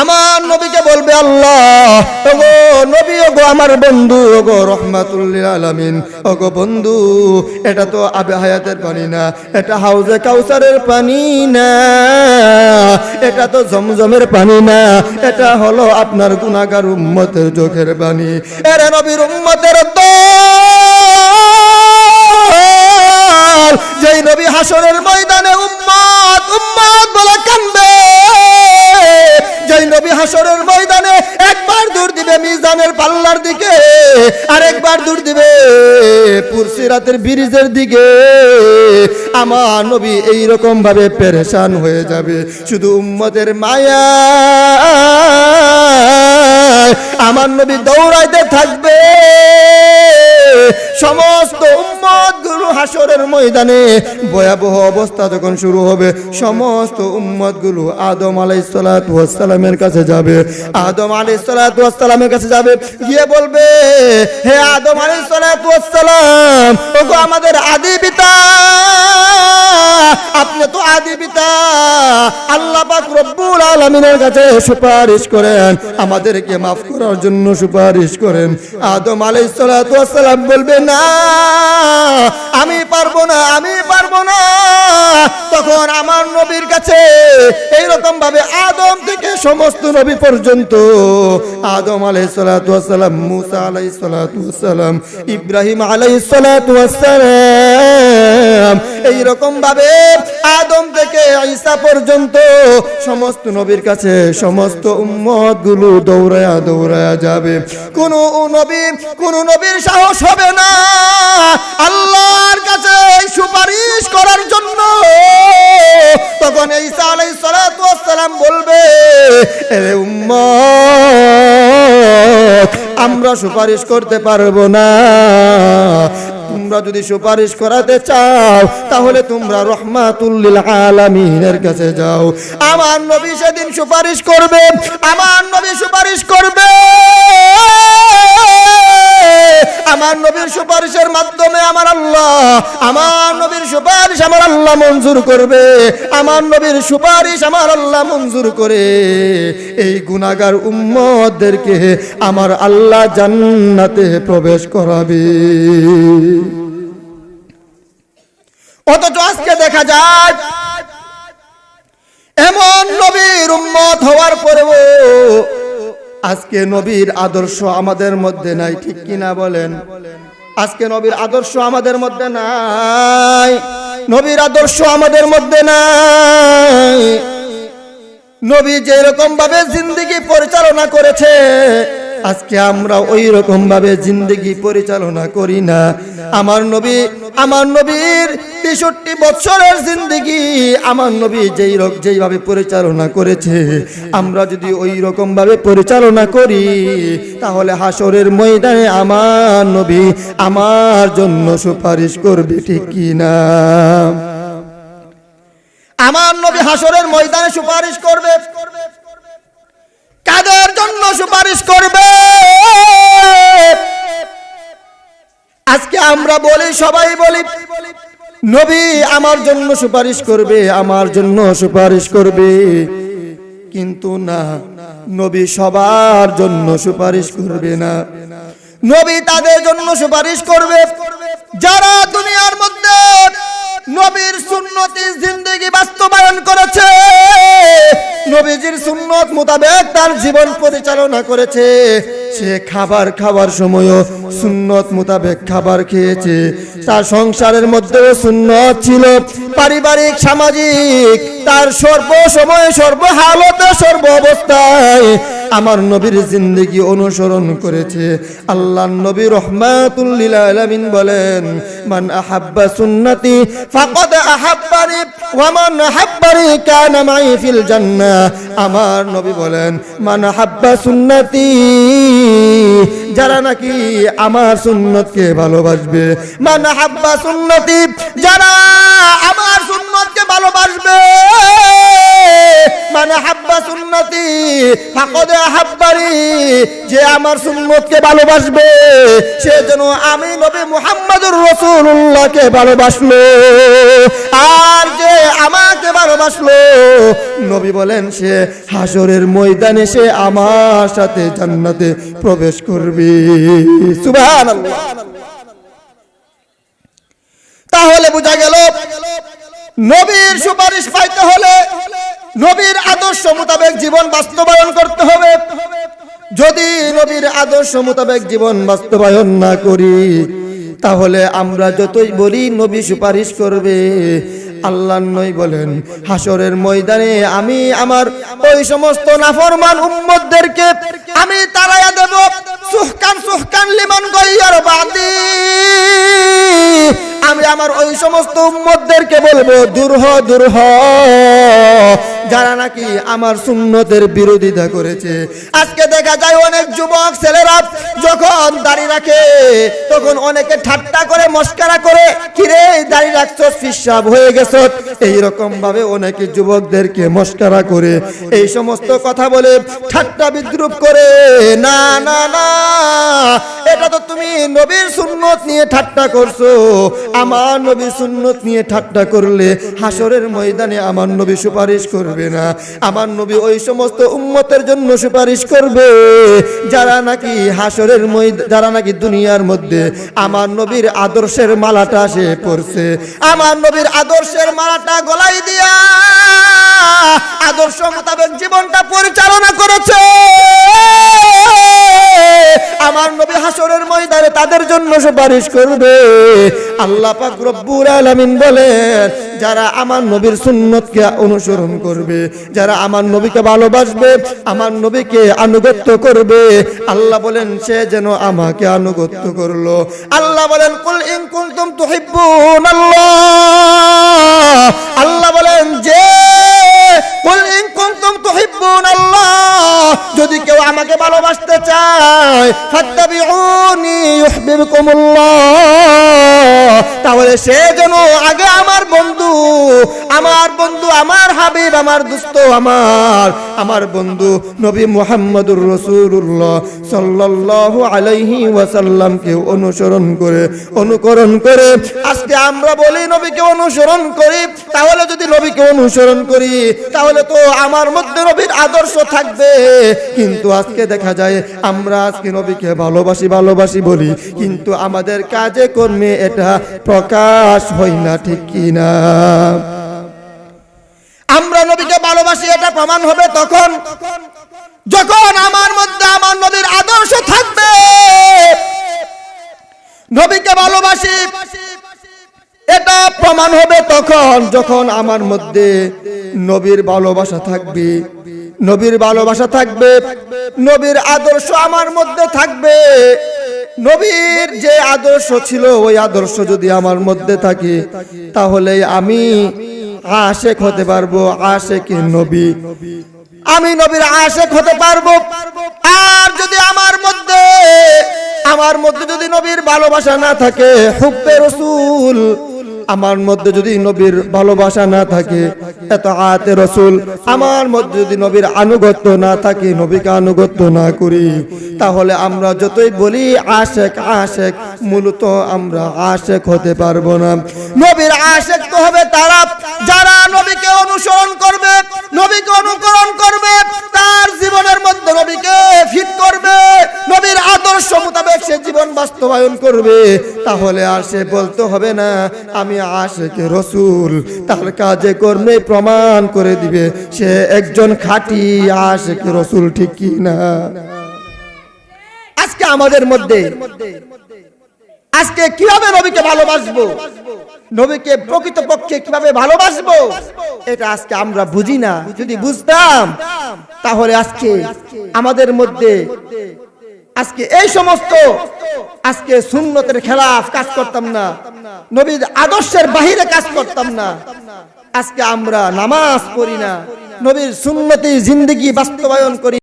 আমার নবীকে বলবে আল্লাহ, ওগো নবী, ওগো আমার বন্ধু, ওগো রহমাতুল্লিল আলামিন। ওগো বন্ধু, এটা তো আবে হায়াতের পানি না, এটা হাউজে কাউসারের পানি না, এটা তো জমজমের পানি না, এটা হলো আপনার গুনাহগার উম্মতের চোখের পানি। এরে নবীর উম্মতের দল, যেই নবী হাসরের ময়দানে উম্মত উম্মত বলে কান্দে। নবী হাসরের ময়দানে একবার দূর দিবে মিজানের পাল্লার দিকে, আর একবার দূর দিবে পুরসিরাতের ব্রিজের দিকে। আমার নবী এই রকম ভাবে পেরেশান হয়ে যাবে, শুধু উম্মতের মায়া। আমার নবী দৌড়াইতে থাকবে, সমস্ত উম্মত গুরু হাসরের ময়দানে ভয়াবহ অবস্থা যখন শুরু হবে, সমস্ত উম্মতগুলো আদম আলাই সালামের কাছে যাবে। আদম আলাই সালামের কাছে যাবে, গিয়ে বলবে, হে আদম আলাই সালাম ওগো আমাদের আদি পিতা, আপনি তো আদি পিতা, আল্লাহ পাক রব্বুল আলামিনের কাছে সুপারিশ করেন। আমাদেরকে মাফ করার জন্য সুপারিশ করেন। আদম আলাইহিস সালাতু বলবে, না, আমি পারব না, আমি পারব না। তখন আমার নবীর কাছে এই রকম ভাবে আদম থেকে সমস্ত নবী পর্যন্ত আদম সালাতু মুসা সালাতু ওয়াসসালাম, ইব্রাহিম আলাইহিস সালাতু ওয়াসসালাম ভাবে আদম থেকে ঈসা পর্যন্ত সমস্ত নবীর কাছে সমস্ত উম্মতগুলো দৌড়ায়া দৌড়ায়া যাবে। কোন নবী, কোন নবীর সাহস হবে না। আল্লাহর কাছে সুপারিশ করার জন্য। তখন ঈসা আলাইহিস সালাতু ওয়াসসালাম বলবে এরে আমরা সুপারিশ করতে পারব না। তোমরা যদি সুপারিশ করাতে চাও, তাহলে তোমরা রহমাতুল্লিল আলামিনের কাছে যাও। আমার নবী সেদিন সুপারিশ করবে, আমার নবী সুপারিশ করবে। আমার নবীর সুপারিশের মাধ্যমে আমার আল্লাহ, আমার নবীর সুপারিশ আমার আল্লাহ মঞ্জুর করবে। আমার নবীর সুপারিশ আমার আল্লাহ মঞ্জুর করে। এই গুনাগার উম্মতদেরকে আমার আল্লাহ জান্নাতে প্রবেশ করাবে। অথচ আজকে দেখা যায়, এমন নবীর উম্মত হওয়ার পরেও আজকে নবীর আদর্শ আমাদের মধ্যে নাই, ঠিক কিনা বলেন? আজকে নবীর আদর্শ আমাদের মধ্যে নাই, নবীর আদর্শ আমাদের মধ্যে নাই। নবী যেরকম ভাবে জিন্দগি পরিচালনা করেছে আজকে আমরা ওই রকম ভাবে জিন্দগি পরিচালনা করি না। আমার নবী, আমার নবীর তেষট্টি বছরের জিন্দগি আমার নবী যেই রক, যেইভাবে পরিচালনা করেছে। আমরা যদি ওই রকম ভাবে পরিচালনা করি, তাহলে হাসরের ময়দানে আমার নবী আমার জন্য সুপারিশ করবে, ঠিক কি না? আমার নবী হাসরের ময়দানে সুপারিশ করবে। কাদের জন্য সুপারিশ করবে। আজকে আমরা বলি, সবাই বলি, নবী আমার জন্য সুপারিশ করবে, আমার জন্য সুপারিশ করবে। কিন্তু না, নবী সবার জন্য সুপারিশ করবে না। নবী তাদের জন্য সুপারিশ করবে। যারা দুনিয়ার মধ্যে নবীর সুন্নতি জিন্দগি বাস্তবায়ন করেছে নবীজির সুন্নত মোতাবেক তার জীবন পরিচালনা করেছে। সে খাবার খাওয়ার সময়ও সুন্নত মোতাবেক খাবার খেয়েছে। তার সংসারের মধ্যে সুন্নত ছিল। পারিবারিক, সামাজিক, তার সর্ব সময়ে সর্ব হালতে সর্ব অবস্থায় আমার নবীর জিন্দগি অনুসরণ করেছে। আল্লাহ নবী রহমাতুল্লিল আলামিন বলেন, মান আহাব্বা সুন্নতি ফাকাদ আহাব্বানি ওয়া মান কানা মাই ফিল জান্নাহ। আমার নবী বলেন, মান আহাব্বা সুন্নতি যারা নাকি আমার সুন্নতকে ভালোবাসবে। মান আহাব্বা সুন্নতি যারা আমার সুন্নতকে ভালোবাসবে। মানে হাব্বা সুন্নতি। হাব্বারি যে আমার সুন্নতকে ভালোবাসবে, সে যেন আমি নবী রাসূলুল্লাহকে ভালোবাসলো। আর যে আমাকে ভালোবাসলো, নবী বলেন, সে হাসরের ময়দানে সে আমার সাথে জান্নাতে প্রবেশ করবে। সুবহানাল্লাহ। তাহলে বোঝা গেল, নবীর সুপারিশ পাইতে হলে নবীর আদর্শ মোতাবেক জীবন বাস্তবায়ন করতে হবে। যদি নবীর আদর্শ মোতাবেক জীবন বাস্তবায়ন না করি, তাহলে আমরা যতই বলি নবী সুপারিশ করবে আল্লাহ নই বলেন হাসরের ময়দানে আমি আমার ওই সমস্ত নাফরমান উম্মতদেরকে আমি তারাইয়া দেব। সুহকান সুহকান লিমান গইয়ার বাদি আমি আমার ওই সমস্ত উম্মতদেরকে বলব, দূর হ দূর হ। যারা নাকি আমার সুন্নতের বিরোধিতা করেছে। আজকে দেখা যায় অনেক যুবক ছেলেরা যখন দাড়ি রাখে, তখন অনেকে ঠাট্টা করে, মস্কারা করে, কিরে, দাড়ি রাখছো ফিসাব হয়ে গেছ। এইরকম ভাবে অনেকে যুবকদেরকে মস্কারা করে, এই সমস্ত কথা বলে ঠাট্টা বিদ্রুপ করে। না না না, এটা তো তুমি নবীর সুন্নত নিয়ে ঠাট্টা করছ। আমার নবী সুন্নত নিয়ে ঠাট্টা করলে হাসরের ময়দানে আমার নবী সুপারিশ করবে না। আমার নবী ওই সমস্ত উম্মতের জন্য সুপারিশ করবে। যারা নাকি হাসরের যারা নাকি দুনিয়ার মধ্যে আমার নবীর আদর্শের মালাটা সে পড়ছে আমার নবীর আদর্শের মালাটা গলাই দিয়া আদর্শ মোতাবেক জীবনটা পরিচালনা করেছে। হাসরের ময়দানে তাদের জন্য সুপারিশ করবে। আল্লাহ পাক রব্বুল আলামিন বলেন, যারা আমার নবীর সুন্নতকে অনুসরণ করবে, যারা আমার নবীকে ভালোবাসবে, আমার নবীকে আনুগত্য করবে, আল্লাহ বলেন, সে যেন আমাকে আনুগত্য করল। আল্লাহ বলেন, কুল ইন কুনতুম তুহিব্বুন আল্লাহ আল্লাহ বলেন, যে যদি কেউ আমাকে ভালোবাসতে চায় তাহলে সে যেন আগে আমার বন্ধু আমার বন্ধু, আমার হাবিব, আমার দোস্ত আমার আমার বন্ধু নবী মুহাম্মদুর রাসূলুল্লাহ সাল্লাল্লাহু আলাইহি ওয়াসাল্লামকে অনুসরণ করে, অনুকরণ করে। আজকে আমরা বলি, নবীকে অনুসরণ করি, তাহলে যদি নবীকে অনুসরণ করি, তাহলে তো আমার মধ্যে নবীর আদর্শ থাকবে। কিন্তু আজকে দেখা যায়, আমরা আজকে নবীকে ভালোবাসি ভালোবাসি বলি, কিন্তু আমাদের কাজে কর্মে এটা প্রকাশ হয় না, ঠিক কি না? আমরা নবীকে ভালোবাসি, এটা প্রমাণ হবে তখন, যখন আমার মধ্যে আমার নবীর আদর্শ থাকবে। নবীকে ভালোবাসি এটা প্রমাণ হবে তখন, যখন আমার মধ্যে নবীর ভালোবাসা থাকবে। নবীর ভালোবাসা থাকবে, নবীর আদর্শ আমার মধ্যে থাকবে। নবীর যে আদর্শ ছিল, ওই আদর্শ যদি আমার মধ্যে থাকে, তাহলে আমি আশেক হতে পারব আশেক নবী। আমি নবীর আশেক হতে পারব। আর যদি আমার মধ্যে আমার মধ্যে যদি নবীর ভালোবাসা না থাকে, হুব্বে রসুল আমার মধ্যে যদি নবীর ভালোবাসা না থাকে, এত আতে রসুল, আমার মধ্যে যদি নবীর আনুগত্য না থাকে, নবীকে আনুগত্য না করি, তাহলে আমরা যতই বলি আশেক আশেক মূলত আমরা আশেক হতে পারব না। নবীর আশেক তো হবে তারা। যারা নবীকে অনুসরণ করবে, নবীকে অনুকরণ করবে, তার জীবনের মধ্যে নবীকে ফিট করবে, নবীর আদর্শ মোতাবেক সে জীবন বাস্তবায়ন করবে। তাহলে আর সে বলতে হবে না, আমি আশেকে রসুল। তার কাজে কর্মে প্রমাণ করে দিবে, সে একজন খাঁটি আশেকে রসুল, ঠিক কি না? আজকে আমাদের মধ্যে আজকে কীভাবে নবীকে ভালোবাসবো? নবীকে প্রকৃত পক্ষে কীভাবে ভালোবাসবো? এটা আজকে আমরা বুঝি না। যদি বুঝতাম, তাহলে আজকে আমাদের মধ্যে, আজকে এই সমস্ত, আজকে সুন্নতের খেলাফ কাজ করতাম না। নবীর আদর্শের বাহিরে কাজ করতাম না। আজকে আমরা নামাজ পড়ি না। নবীর সুন্নতি জিন্দগি বাস্তবায়ন করি